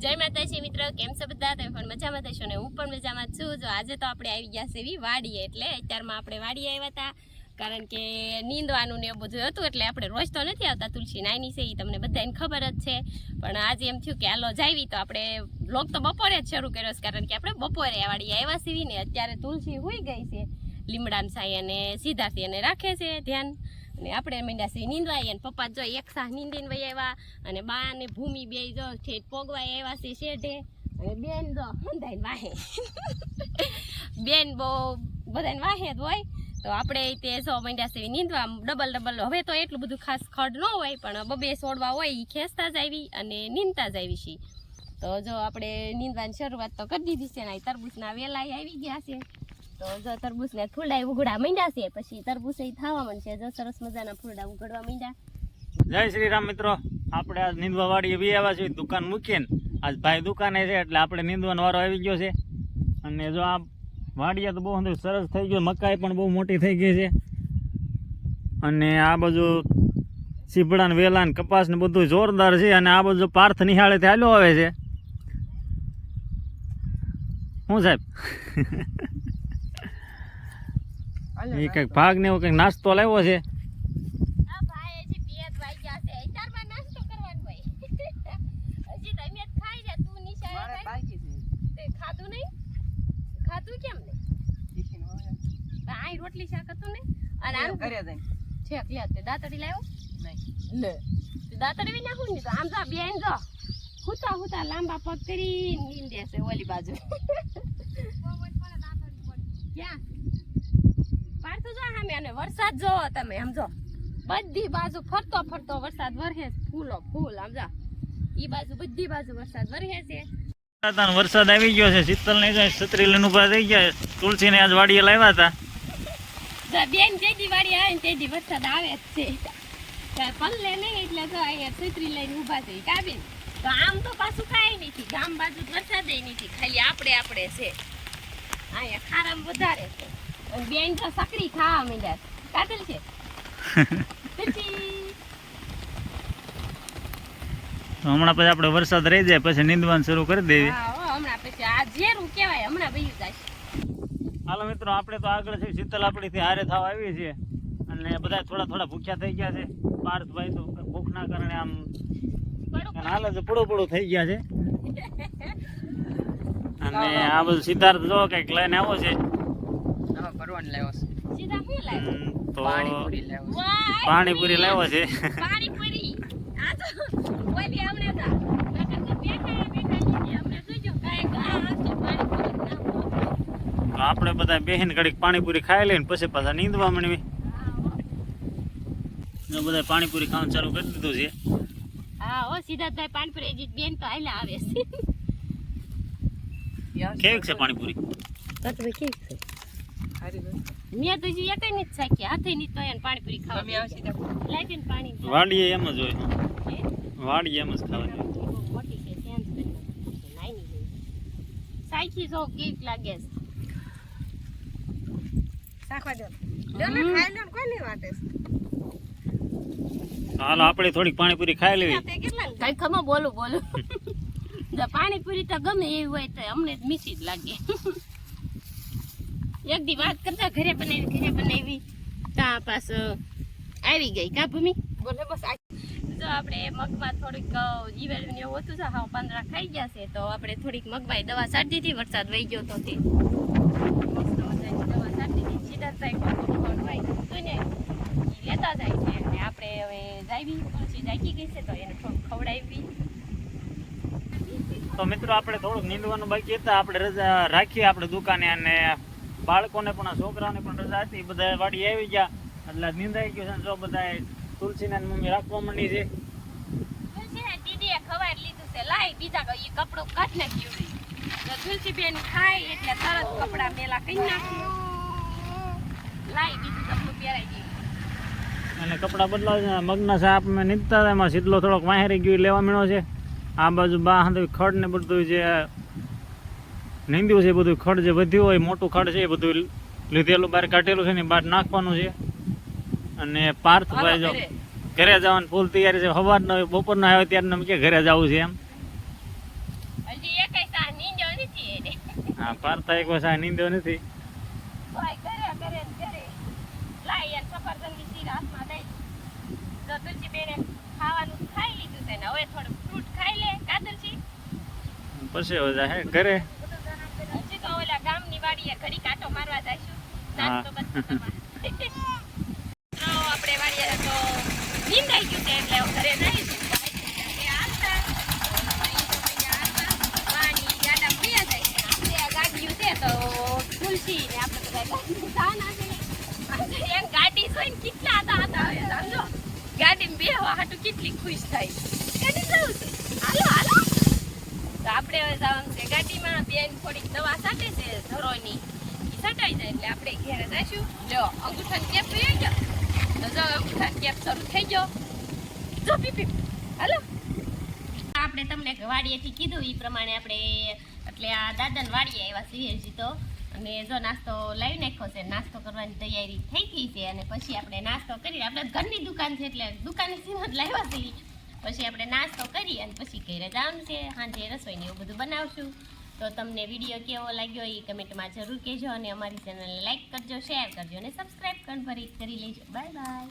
જય માતાજી મિત્ર, કેમ છો બધા? તમે પણ મજામાં થશો ને હું પણ મજામાં છું. જો આજે તો આપણે આવી ગયા છે એવી વાડીએ, એટલે અત્યારમાં આપણે વાડીએ આવ્યા હતા. કારણ કે નીંદવાનું ને એવું બધું હતું, એટલે આપણે રોજ તો નથી આવતા તુલસી નાની છે એ તમને બધાને ખબર જ છે. પણ આજે એમ થયું કે હાલો જાવી, તો આપણે લોક તો બપોરે જ શરૂ કર્યો છે, કારણ કે આપણે બપોરે વાડીએ આવ્યા સીવી ને અત્યારે તુલસી હોઈ ગઈ છે, લીમડાન સાઈ અને સીધાથી એને રાખે છે ધ્યાન. અને આપણે મીંડા સી નીંદવા અને પપ્પા જો એક સાહ નીંદીને વહી આવ્યા અને બા અને ભૂમિ બે જો ઠેઠ પોગવાય આવ્યા છે શેઢે. અને બેન જો હંધાઈને વાહે. બેન બહુ બધાને વાહે જ હોય. તો આપણે તે સો મીંડા સેવી નીંદવા. Double double. હવે તો એટલું બધું ખાસ ખડ ન હોય, પણ બબે છોડવા હોય એ ખેંચતા જ આવી અને નીંદતા જ આવી છીએ તો જો આપણે નીંદવાની શરૂઆત તો કરી દીધી છે ને તરબૂચના વેલાય આવી ગયા છે. તો જો તરબૂચને ફૂલડા ઉઘડા માંડ્યા છે, પછી તરબૂચ એ થવા માંડશે. જો સરસ મજાના ફૂલડા ઉઘડવા માંડ્યા જય શ્રી રામ મિત્રો. આપણે આજ નીંદવા વાડીએ બી આવ્યા છીએ. દુકાન મૂકીને. આજ ભાઈ દુકાને છે એટલે આપણે નીંદવાનો વારો આવી ગયો છે. અને જો આ વાડીએ તો બહુ સરસ થઈ ગયું. મકાઈ પણ બહુ મોટી થઈ ગઈ છે. અને આ બાજુ સીભડા ને વેલા ને કપાસ ને બધું જોરદાર છે. અને આ બાજુ પાર્થ નિહાળે ચાલ્યો આવે છે. શું સાહેબ? એ કંઈક ભાગ ને એવું કંઈક નાસ્તો લાવ્યો છે. આ ભાઈ હજી બે જ વાગ્યા છે. અત્યારમાં નાસ્તો કરવાનો હોય. હજી તો જ ખાઈ રહ્યા. તું નિશાળે ખાઈ? તે ખાધું નહીં? ખાધું કેમ નહીં? તો રોટલી શાક હતું ને અને આમ છેક લે તે દાતડી લાવ્યો? લે દાતડી બી નાખું ને તો આમ જા બેન જો હુતા હુતા લાંબા પગ કરી નીંદે છે ઓલી બાજુ. ક્યાં? પાડતું જો સામે અને વરસાદ જોવો તમે સમજો બધી બાજુ ફરતો ફરતો વરસાદ વરહે. ફૂલો ફૂલ સમજા ઈ બાજુ બધી બાજુ વરસાદ વરહે છે. વરસાદ આવી ગયો છે શીતલ ને કઈ છત્રી લઈને ઊભા થઈ ગયા તુલસી ને આજ વાડીએ લાવ્યા હતા. જો બેન જેદી વાડી આવે ને તેદી વરસાદ આવે જ છે. કાંઈ પલ્લે નહીં એટલે તો અહીંયા છત્રી લઈને ઊભા થઈ કા બેન. તો આમ તો પાછું કાંઈ નથી ગામ બાજુ વરસાદ નથી ખાલી આપણે આપણે છે. અહીંયા ખારામ વધારે છે. બેન તો સકરી ખાવા માંડ્યા. કાતલ છે. હમણાં પછી આપણે વરસાદ રહી જાય પછી નીંદવાનું શરૂ કરી દેવી. હમણાં પછી આ ઝેરું કહેવાય હમણાં વયું જાય. હાલો મિત્રો આપણે તો આગળ છે શીતલ આપણીથી હારે થવા આવી છે. અને બધા થોડા થોડા ભૂખ્યા થઈ ગયા છે. પાર્થભાઈ તો ભૂખના કારણે આમ હાલ જ પડો પડો થઈ ગયા છે. અને આ બધું સિદ્ધાર્થ જો કંઈક લઈને આવો છે. સીધા હું લાવ્યો? તો વાહ, પાણીપુરી લાવ્યો છે. પાણીપુરી? આ તો ઓલી હમણાં તો નકર તો બેઠા બેઠા લીધી હમણાં જોજો કાંઈક આ હશે પાણીપુરી નાખો. તો આપણે બધા બેહીને ઘડીક પાણીપુરી ખાઈ લઈને પછી પાછા નીંદવા માંડવી. ને બધા પાણીપુરી ખાવાનું ચાલુ કરી દીધું છે. હા હો સિદ્ધાર્થભાઈ પાણીપુરી. બેન તો આયલા આવે છે. કેવી છે પાણીપુરી? કેવી છે. મેં તો હજી એકેય નથી હાથે નહીં તો એને પાણીપુરી ખાવા લાવી ને પાણી વાડીએ એમ જ હોય. હે? વાડીએ એમ જ ખાવાની. મોટી છે ત્યાં જ નાની. સાચી જો કેવી લાગે છે. તો હાલો આપણે થોડીક પાણીપુરી ખાઈ લેવી. કઈ ખમો બોલું બોલું. જો પાણીપુરી તો ગમે એવી હોય તો અમને જ મીઠી જ લાગે. એક દી વાત કરતા ઘરે બનાવી ઘરે બનાવી. તા પાસ આવી ગઈ. કા ભૂમિ? બોલે બસ જો આપણે મગમાં થોડીક ને એવું હતું છે હા પાંદડા ખાઈ ગયા છે. તો આપણે થોડીક મગમાં દવા છાંટી દીધી વરસાદ વહી ગયો તો તે. દવા છાંટી દીધી સીધા થાય તો ને ઈ લેતા જાય છે. અને આપણે હવે જાવી તુલસી જાગી ગઈ છે તો એને થોડુંક ખવડાવી તો મિત્રો આપણે થોડુંક નીંદવાનું બાકી હતા. આપણે રજા રાખીએ આપણે દુકાને અને બાળકોને પણ છોકરાઓને પણ રજા હતી. બધા વાડી આવી ગયા. એટલે નિંદાઈ ગયું છે જો બધા તુલસી ના મમ્મી રાખવા માંડી છે. દીદીએ ખવાડ લીધું છે. લાય બીજા કપડું કાઢ નાખ્યું છે. તુલસી બેન ખાય એટલે તરત કપડા મેલા કરી નાખ્યું લાય બીજું કપડું પહેરાઈ ગયું અને કપડાં બદલાવે છે મગના સાપ મેં હતા એમાં સીધલો થોડોક વાહેરી ગયું લેવા મળ્યો છે. આ બાજુ બા ખડ ને બધું જે નીંદ્યું છે બધું ખડ જે વધ્યું હોય મોટું ખડ છે એ બધું લીધેલું બહાર કાઢેલું છે ને બહાર નાખવાનું છે. અને પાર્થભાઈ જો ઘરે. જવાનું ફૂલ તૈયારી છે. સવારનો બપોરનો આવે ત્યારે અમે કે ઘરે જવું છે એમ. હા પાર્થ એક વર્ષ નીંદ્યો નથી. પછી કરે ને તો આપણે ને આપણે બધા કેટલા ખુશ થાય. તો આપણે હવે જવાનું છે ગાડીમાં. બેન થોડીક દવા સાટે છે. ધરોની અને જો નાસ્તો લાવી નાખ્યો છે, નાસ્તો કરવાની તૈયારી થઈ ગઈ છે અને પછી આપણે નાસ્તો કરી, આપણે ઘરની દુકાન છે એટલે દુકાને સીમાં જ લાવ્યા છીએ પછી આપણે નાસ્તો કરી અને પછી ઘરે જવાનું છે, સાંજે રસોઈને એવું બધું બનાવશું. તો તમને વીડિયો કેવો લાગ્યો એ કમેન્ટમાં જરૂર કહેજો અને અમારી ચેનલને લાઇક કરજો, શેર કરજો અને સબસ્ક્રાઈબ પણ કરી લેજો. Bye bye.